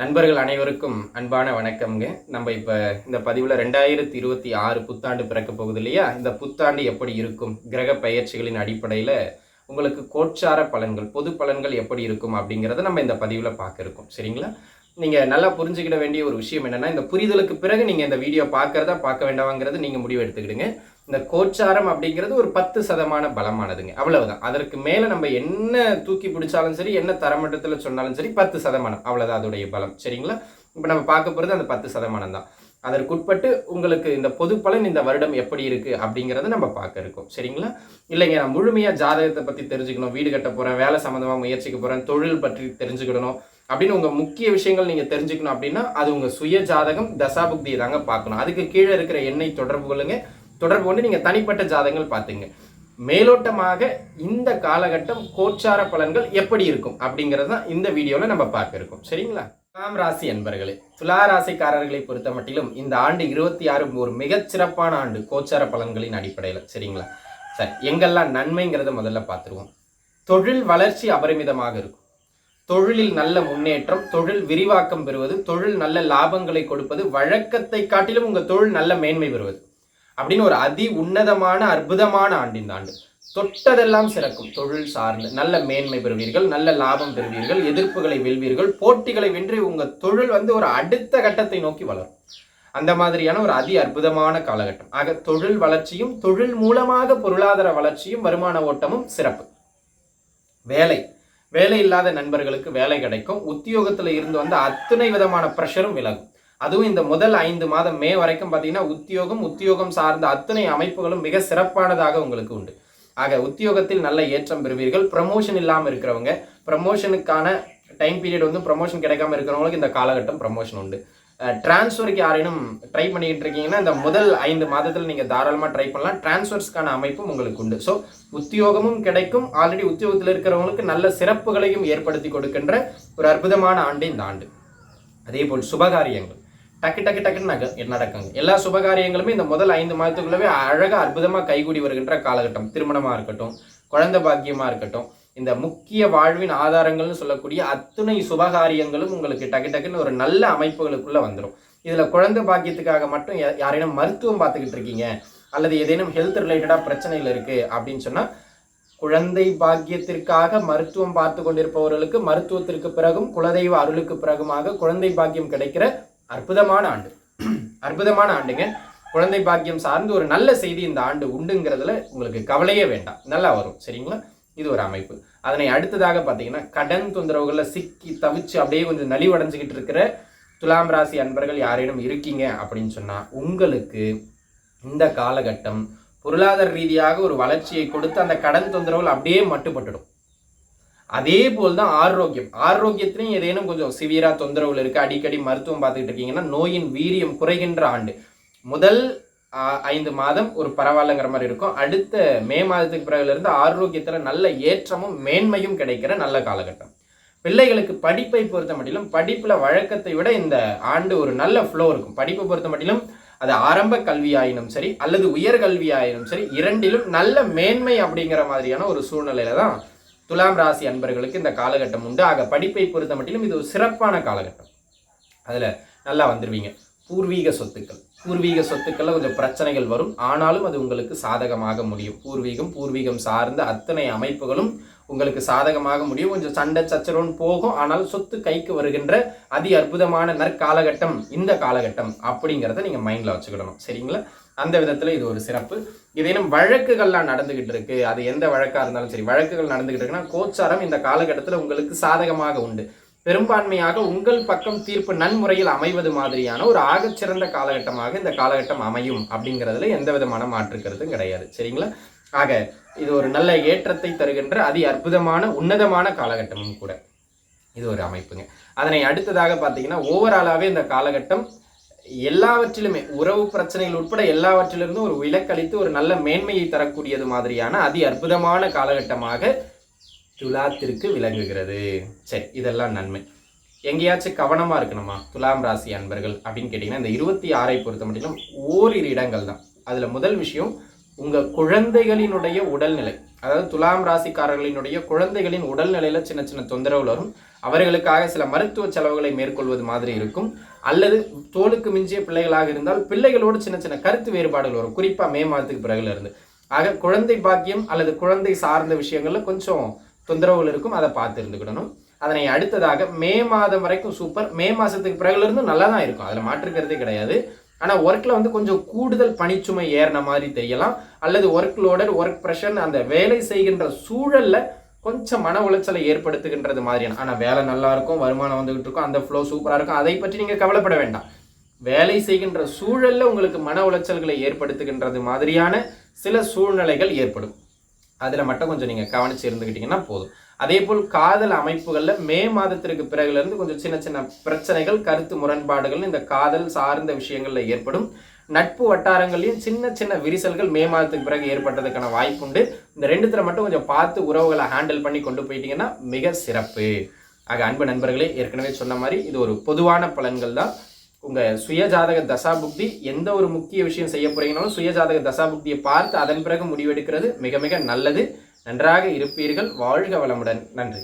நண்பர்கள் அனைவருக்கும் அன்பான வணக்கம்ங்க. நம்ம இப்போ இந்த பதிவில் ரெண்டாயிரத்தி இருபத்தி ஆறு புத்தாண்டு பிறக்க போகுது இல்லையா? இந்த புத்தாண்டு எப்படி இருக்கும்? கிரக பயிற்சிகளின் அடிப்படையில் உங்களுக்கு கோட்சார பலன்கள் பொது பலன்கள் எப்படி இருக்கும் அப்படிங்கிறத நம்ம இந்த பதிவில் பார்க்க இருக்கோம். சரிங்களா? நீங்கள் நல்லா புரிஞ்சுக்கிட வேண்டிய ஒரு விஷயம் என்னென்னா இந்த புரிதலுக்கு பிறகு நீங்கள் இந்த வீடியோ பார்க்குறதா பார்க்க வேண்டாமாங்கிறது நீங்கள் முடிவு எடுத்துக்கிடுங்க. இந்த கோச்சாரம் அப்படிங்கிறது ஒரு பத்து சதமான பலமானதுங்க. அவ்வளவுதான். அதற்கு மேலே நம்ம என்ன தூக்கி பிடிச்சாலும் சரி என்ன தரமட்டத்தில் சொன்னாலும் சரி பத்து சதமானம். அவ்வளோதான் அதோடைய பலம். சரிங்களா? இப்போ நம்ம பார்க்க போகிறது அந்த பத்து சதமானம் தான். அதற்குட்பட்டு உங்களுக்கு இந்த பொது பலன் இந்த வருடம் எப்படி இருக்குது அப்படிங்கிறத நம்ம பார்க்க இருக்கோம். சரிங்களா? இல்லைங்க நான் முழுமையாக ஜாதகத்தை பற்றி தெரிஞ்சுக்கணும் வீடு கட்ட போகிறேன் வேலை சம்மந்தமாக முயற்சிக்க போகிறேன் தொழில் பற்றி தெரிஞ்சுக்கிடணும் அப்படின்னு உங்கள் முக்கிய விஷயங்கள் நீங்கள் தெரிஞ்சுக்கணும் அப்படின்னா அது உங்கள் சுய ஜாதகம் தசாபுக்தியை தாங்க பார்க்கணும். அதுக்கு கீழே இருக்கிற எண்ணெய் தொடர்பு கொள்ளுங்க. தொடர்பு கொண்டு நீங்கள் தனிப்பட்ட ஜாதகங்கள் பார்த்துங்க. மேலோட்டமாக இந்த காலகட்டம் கோச்சார பலன்கள் எப்படி இருக்கும் அப்படிங்கிறது தான் இந்த வீடியோவில் நம்ம பார்க்க இருக்கோம். சரிங்களா? துலாம் ராசி என்பர்களே துலா ராசிக்காரர்களை பொறுத்த மட்டிலும் இந்த ஆண்டு இருபத்தி ஆறு ஒரு மிகச்சிறப்பான ஆண்டு கோச்சார பலன்களின் அடிப்படையில். சரிங்களா? சரி எங்கெல்லாம் நன்மைங்கிறத முதல்ல பார்த்துருவோம். தொழில் வளர்ச்சி அபரிமிதமாக இருக்கும். தொழிலில் நல்ல முன்னேற்றம் தொழில் விரிவாக்கம் பெறுவது தொழில் நல்ல லாபங்களை கொடுப்பது வழக்கத்தை காட்டிலும் உங்கள் தொழில் நல்ல மேன்மை பெறுவது. அப்படின்னு ஒரு அதி உன்னதமான அற்புதமான ஆண்டு இந்த ஆண்டு. தொட்டதெல்லாம் சிறக்கும். தொழில் சார்ந்து நல்ல மேன்மை பெறுவீர்கள் நல்ல லாபம் பெறுவீர்கள் எதிர்ப்புகளை வெல்வீர்கள் போட்டிகளை வென்று உங்கள் தொழில் வந்து ஒரு அடுத்த கட்டத்தை நோக்கி வளரும். அந்த மாதிரியான ஒரு அதி அற்புதமான காலகட்டம். ஆக தொழில் வளர்ச்சியும் தொழில் மூலமாக பொருளாதார வளர்ச்சியும் வருமான ஓட்டமும் சிறப்பு. வேலை. வேலை இல்லாத நண்பர்களுக்கு வேலை கிடைக்கும். உத்தியோகத்தில் இருந்து வந்த அத்தனை விதமான ப்ரெஷரும் விலகும். அதுவும் இந்த முதல் ஐந்து மாதம் மே வரைக்கும் பார்த்தீங்கன்னா உத்தியோகம் உத்தியோகம் சார்ந்த அத்தனை அமைப்புகளும் மிக சிறப்பானதாக உங்களுக்கு உண்டு. ஆக உத்தியோகத்தில் நல்ல ஏற்றம் பெறுவீர்கள். ப்ரமோஷன் இல்லாமல் இருக்கிறவங்க ப்ரமோஷனுக்கான டைம் பீரியட் வந்து ப்ரமோஷன் கிடைக்காம இருக்கிறவங்களுக்கு இந்த காலகட்டம் ப்ரமோஷன் உண்டு. டிரான்ஸ்ஃபருக்கு யாரேனும் ட்ரை பண்ணிக்கிட்டு இருக்கீங்கன்னா இந்த முதல் ஐந்து மாதத்தில் நீங்கள் தாராளமாக ட்ரை பண்ணலாம். டிரான்ஸ்ஃபர்ஸ்க்கான அமைப்பும் உங்களுக்கு உண்டு. ஸோ உத்தியோகமும் கிடைக்கும். ஆல்ரெடி உத்தியோகத்தில் இருக்கிறவங்களுக்கு நல்ல சிறப்புகளையும் ஏற்படுத்தி கொடுக்கின்ற ஒரு அற்புதமான ஆண்டு இந்த ஆண்டு. அதே போல் சுபகாரியங்கள். டக்கு டக்கு டக்குன்னு நக நடக்குங்க. எல்லா சுபகாரியங்களுமே இந்த முதல் ஐந்து மாதத்துக்குள்ளவே அழகாக அற்புதமாக கைகூடி வருகின்ற காலகட்டம். திருமணமாக இருக்கட்டும் குழந்தை பாக்கியமாக இருக்கட்டும் இந்த முக்கிய வாழ்வின் ஆதாரங்கள்னு சொல்லக்கூடிய அத்துணை சுபகாரியங்களும் உங்களுக்கு டக்கு டக்குன்னு ஒரு நல்ல அமைப்புகளுக்குள்ள வந்துடும் இதில் குழந்தை பாக்கியத்துக்காக மட்டும் யா- யாரேனும் மருத்துவம் பார்த்துக்கிட்டு இருக்கீங்க அல்லது ஏதேனும் ஹெல்த் ரிலேட்டடாக பிரச்சனைகள் இருக்குது அப்படின்னு சொன்னால் குழந்தை பாக்கியத்திற்காக மருத்துவம் பார்த்து கொண்டிருப்பவர்களுக்கு மருத்துவத்திற்கு பிறகும் குலதெய்வ அருளுக்கு பிறகுமாக குழந்தை பாக்கியம் கிடைக்கிற அற்புதமான ஆண்டு. அற்புதமான ஆண்டுங்க. குழந்தை பாக்கியம் சார்ந்து ஒரு நல்ல செய்தி இந்த ஆண்டு உண்டுங்கிறதுல உங்களுக்கு கவலையே வேண்டாம். நல்லா வரும். சரிங்களா? இது ஒரு அமைப்பு. அதனை அடுத்ததாக பார்த்தீங்கன்னா கடன் தொந்தரவுகளில் சிக்கி தவிச்சு அப்படியே கொஞ்சம் நலிவடைஞ்சிக்கிட்டு இருக்கிற துலாம் ராசி அன்பர்கள் யாரேனும் இருக்கீங்க அப்படின்னு சொன்னால் உங்களுக்கு இந்த காலகட்டம் பொருளாதார ரீதியாக ஒரு வளர்ச்சியை கொடுத்து அந்த கடன் தொந்தரவுகள் அப்படியே மட்டுப்பட்டுடும். அதே போல் தான் ஆரோக்கியம். ஆரோக்கியத்திலையும் ஏதேனும் கொஞ்சம் சிவியராக தொந்தரவுகள் இருக்குது அடிக்கடி மருத்துவம் பார்த்துக்கிட்டு இருக்கீங்கன்னா நோயின் வீரியம் குறைகின்ற ஆண்டு. முதல் ஐந்து மாதம் ஒரு பரவாயில்லங்கிற மாதிரி இருக்கும். அடுத்த மே மாதத்துக்கு பிறகுலேருந்து ஆரோக்கியத்தில் நல்ல ஏற்றமும் மேன்மையும் கிடைக்கிற நல்ல காலகட்டம். பிள்ளைகளுக்கு படிப்பை பொறுத்த மட்டிலும் படிப்பில் வழக்கத்தை விட இந்த ஆண்டு ஒரு நல்ல ஃப்ளோ இருக்கும். படிப்பை பொறுத்த மட்டிலும் அது ஆரம்ப கல்வியாயினும் சரி அல்லது உயர்கல்வியாயினும் சரி இரண்டிலும் நல்ல மேன்மை அப்படிங்கிற மாதிரியான ஒரு சூழ்நிலையில தான் துலாம் ராசி அன்பர்களுக்கு இந்த காலகட்டம் உண்டு. ஆக படிப்பை பொறுத்த மட்டிலும் இது ஒரு சிறப்பான காலகட்டம். அதில் நல்லா வந்துடுவீங்க பூர்வீக சொத்துக்கள். பூர்வீக சொத்துக்களில் கொஞ்சம் பிரச்சனைகள் வரும். ஆனாலும் அது உங்களுக்கு சாதகமாக முடியும். பூர்வீகம் பூர்வீகம் சார்ந்த அத்தனை அமைப்புகளும் உங்களுக்கு சாதகமாக முடியும். கொஞ்சம் சண்டை சச்சரவுன்னு போகும். ஆனால் சொத்து கைக்கு வருகின்ற அதி அற்புதமான நற்காலகட்டம் இந்த காலகட்டம் அப்படிங்கிறத நீங்கள் மைண்டில் வச்சுக்கிடணும். சரிங்களா? அந்த விதத்தில் இது ஒரு சிறப்பு. இதேனும் வழக்குகள்லாம் நடந்துகிட்டு இருக்கு. அது எந்த வழக்காக இருந்தாலும் சரி வழக்குகள் நடந்துகிட்டு இருக்குன்னா கோச்சாரம் இந்த காலகட்டத்தில் உங்களுக்கு சாதகமாக உண்டு. பெரும்பான்மையாக உங்கள் பக்கம் தீர்ப்பு நன்முறையில் அமைவது மாதிரியான ஒரு ஆகச்சிறந்த காலகட்டமாக இந்த காலகட்டம் அமையும் அப்படிங்கிறதுல எந்த விதமான மாற்றுக்கிறதும் கிடையாது. சரிங்களா? ஆக இது ஒரு நல்ல ஏற்றத்தை தருகின்ற அதி அற்புதமான உன்னதமான காலகட்டமும் கூட. இது ஒரு அமைப்புங்க. அதனை அடுத்ததாக பார்த்தீங்கன்னா ஓவராலாகவே இந்த காலகட்டம் எல்லாவற்றிலுமே உறவு பிரச்சனைகள் உட்பட எல்லாவற்றிலிருந்தும் ஒரு விலக்களித்து ஒரு நல்ல மேன்மையை தரக்கூடியது மாதிரியான அதி அற்புதமான காலகட்டமாக துலாத்திற்கு விளங்குகிறது. சரி இதெல்லாம் நன்மை. எங்கேயாச்சும் கவனமாக இருக்கணுமா? துலாம் ராசி அன்பர்கள் அப்படின்னு கேட்டிங்கன்னா இந்த இருபத்தி ஆறை பொறுத்த மட்டும் ஓரிரு இடங்கள் தான். அதில் முதல் விஷயம் உங்கள் குழந்தைகளினுடைய உடல்நிலை. அதாவது துலாம் ராசிக்காரர்களினுடைய குழந்தைகளின் உடல்நிலையில் சின்ன சின்ன தொந்தரவுகள் வரும். அவர்களுக்காக சில மருத்துவ செலவுகளை மேற்கொள்வது மாதிரி இருக்கும். அல்லது தோலுக்கு மிஞ்சிய பிள்ளைகளாக இருந்தால் பிள்ளைகளோடு சின்ன சின்ன கருத்து வேறுபாடுகள் வரும். குறிப்பாக மே மாதத்துக்கு பிறகுல இருந்து. ஆக குழந்தை பாக்கியம் அல்லது குழந்தை சார்ந்த விஷயங்களில் கொஞ்சம் தொந்தரவுகள் இருக்கும் அதை பார்த்து இருந்துக்கிடணும். அதனை அடுத்ததாக மே மாதம் வரைக்கும் சூப்பர் மே மாதத்துக்கு பிறகுலேருந்து நல்லா தான் இருக்கும். அதில் மாற்றுக்கிறதே கிடையாது. ஆனால் ஒர்க்கில் வந்து கொஞ்சம் கூடுதல் பணிச்சுமை ஏறின மாதிரி தெரியலாம். அல்லது ஒர்க் லோடட் ஒர்க் ப்ரெஷர் அந்த வேலை செய்கின்ற சூழலில் கொஞ்சம் மன உளைச்சலை ஏற்படுத்துகின்றது மாதிரியான. ஆனால் வேலை நல்லா இருக்கும் வருமானம் வந்துகிட்டு இருக்கும் அந்த ஃப்ளோ சூப்பராக இருக்கும். அதை பற்றி நீங்கள் கவலைப்பட வேண்டாம். வேலை செய்கின்ற சூழலில் உங்களுக்கு மன உளைச்சல்களை ஏற்படுத்துகின்றது மாதிரியான சில சூழ்நிலைகள் ஏற்படும். அதில் மட்டும் கொஞ்சம் நீங்கள் கவனித்து இருந்துக்கிட்டீங்கன்னா போதும். அதே போல் காதல் அமைப்புகளில் மே மாதத்திற்கு பிறகுலேருந்து கொஞ்சம் சின்ன சின்ன பிரச்சனைகள் கருத்து முரண்பாடுகள் இந்த காதல் சார்ந்த விஷயங்களில் ஏற்படும். நட்பு வட்டாரங்களையும் சின்ன சின்ன விரிசல்கள் மே மாதத்துக்கு பிறகு ஏற்பட்டதுக்கான வாய்ப்புண்டு. இந்த ரெண்டுத்துல மட்டும் கொஞ்சம் பார்த்து உறவுகளை ஹேண்டில் பண்ணி கொண்டு போயிட்டீங்கன்னா மிக சிறப்பு. ஆக அன்பு நண்பர்களே ஏற்கனவே சொன்ன மாதிரி இது ஒரு பொதுவான பலன்கள் தான். உங்கள் சுயஜாதக தசாபுக்தி எந்த ஒரு முக்கிய விஷயம் செய்ய போகிறீங்கனாலும் சுயஜாதக தசாபுக்தியை பார்த்து அதன் பிறகு முடிவெடுக்கிறது மிக மிக நல்லது. நன்றாக இருப்பீர்கள். வாழ்க வளமுடன். நன்றி.